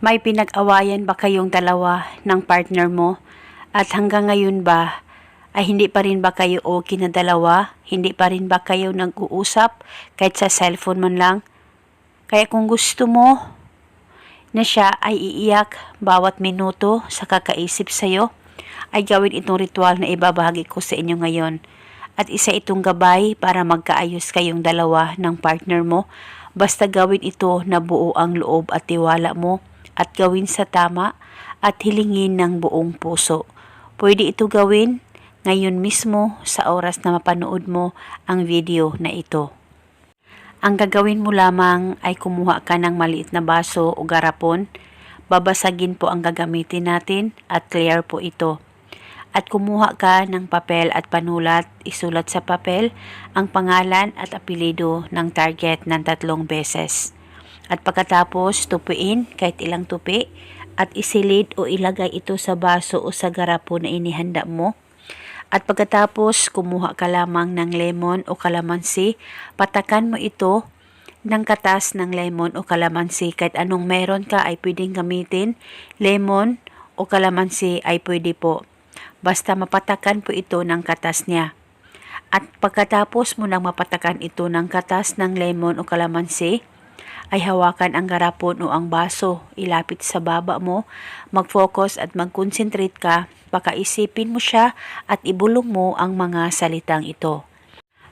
May pinag-awayan ba kayong dalawa ng partner mo? At hanggang ngayon ba, ay hindi pa rin ba kayo okay na dalawa? Hindi pa rin ba kayo nag-uusap kahit sa cellphone man lang? Kaya kung gusto mo na siya ay iiyak bawat minuto sa kakaisip sa'yo, ay gawin itong ritual na ibabahagi ko sa inyo ngayon. At isa itong gabay para magkaayos kayong dalawa ng partner mo. Basta gawin ito na buo ang loob at tiwala mo at gawin sa tama at hilingin ng buong puso. Pwede ito gawin ngayon mismo sa oras na mapanood mo ang video na ito. Ang gagawin mo lamang ay kumuha ka ng maliit na baso o garapon. Babasagin po ang gagamitin natin at clear po ito. At kumuha ka ng papel at panulat, isulat sa papel ang pangalan at apelido ng target ng tatlong beses. At pagkatapos tupiin kahit ilang tupi at isilid o ilagay ito sa baso o sa garapon na inihanda mo. At pagkatapos kumuha ka lamang ng lemon o kalamansi, patakan mo ito ng katas ng lemon o kalamansi. Kahit anong meron ka ay pwedeng gamitin. Lemon o kalamansi ay pwede po. Basta mapatakan po ito ng katas niya. At pagkatapos mo nang mapatakan ito ng katas ng lemon o kalamansi, ay hawakan ang garapon o ang baso, ilapit sa baba mo, mag-focus at mag-concentrate ka, pakaisipin mo siya at ibulong mo ang mga salitang ito.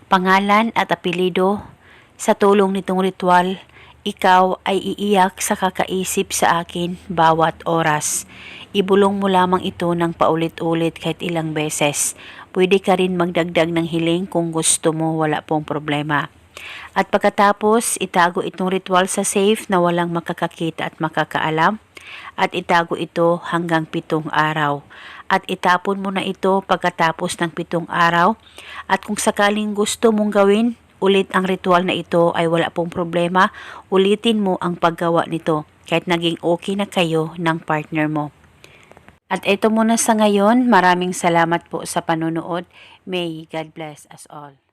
Pangalan at apelido, sa tulong nitong ritual, ikaw ay iiyak sa kakaisip sa akin bawat oras. Ibulong mo lamang ito ng paulit-ulit kahit ilang beses. Pwede ka rin magdagdag ng hiling kung gusto mo, wala pong problema. At pagkatapos, itago itong ritual sa safe na walang makakakita at makakaalam. At itago ito hanggang pitong araw. At itapon mo na ito pagkatapos ng pitong araw. At kung sakaling gusto mong gawin, ulit ang ritual na ito ay wala pong problema. Ulitin mo ang paggawa nito kahit naging okay na kayo ng partner mo. At ito muna sa ngayon. Maraming salamat po sa panonood. May God bless us all.